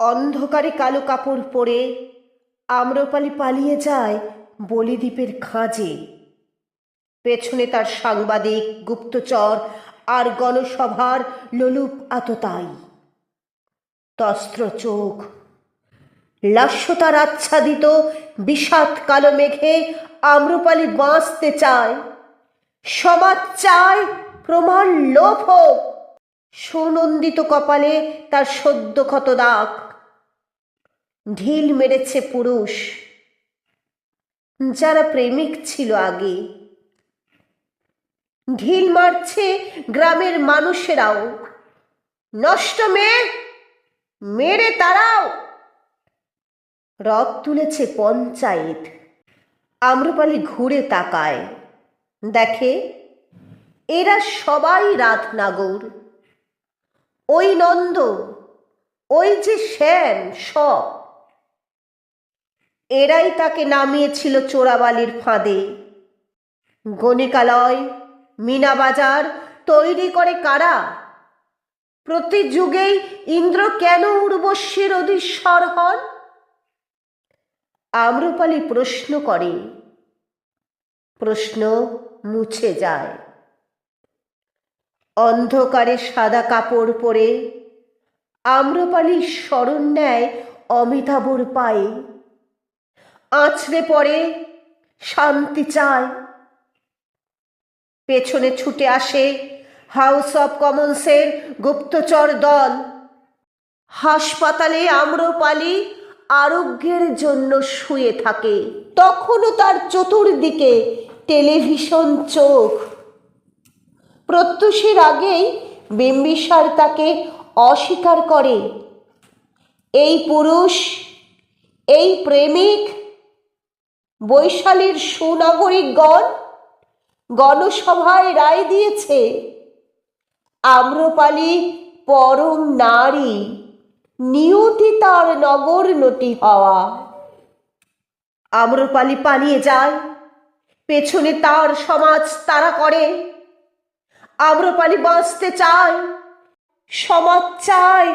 অন্ধকারে কালো কাপড় পরে আম্রপালি পালিয়ে যায় বলিদ্বীপের খাঁজে। পেছনে তার সাংবাদিক, গুপ্তচর আর গণসভার লোলুপ আততাই তস্ত্র চোখ। লাস্যতার আচ্ছাদিত বিষাদ কালো মেঘে আম্রপালি বাঁচতে চায়। সমাজ চায় প্রমাণ লোভ হোক। সুনন্দিত কপালে তার সদ্য ক্ষত দাগ। ঢিল মেরেছে পুরুষ। যারা প্রেমিক ছিল আগে, ঢিল মারছে গ্রামের মানুষেরাও। নষ্ট মেয়ে, মেরে তারাও। রথ তুলেছে পঞ্চায়েত, আম্রপালি ঘুরে তাকায়। দেখে, এরা সবাই রাতনাগর। ওই নন্দ, ওই যে শ্যান সব। এরাই তাকে নামিয়েছিল চোরাবালির ফাঁদে। গণিকালয়, মিনাবাজার তৈরি করে কারা? প্রতি যুগেই ইন্দ্র কেন উর্বশীর অধীশ্বর হন? আম্রপালি প্রশ্ন করে। প্রশ্ন মুছে যায়। অন্ধকারে সাদা কাপড় পরে আম্রপালি স্মরণ নেয় অমিতাভর পায়ে। আছড়ে পড়ে, শান্তি চায়। পেছনে ছুটে আসে হাউস অব কমন্সের গুপ্তচর দল। হাসপাতালে আম্রপালি আরোগ্যের জন্য শুয়ে থাকে। তখনও তার চতুর্দিকে টেলিভিশন চোখ। প্রত্যুষের আগেই বিম্বিসার তাকে অস্বীকার করে। এই পুরুষ, এই প্রেমিক বৈশালীর সুনাগরিকগণ গণসভায় রায় দিয়েছে আম্রপালি পরম নারী, নিয়তি তার নগর নটি হওয়া। আম্রপালি পালিয়ে যায়, পেছনে তার সমাজ তারা করে। আম্রপালি বাঁচতে চায়, সমাজ চায়,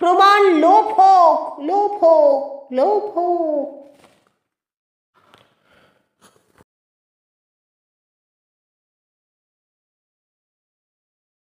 প্রমাণ লোভ হোক লোভ হোক লোভ হোক।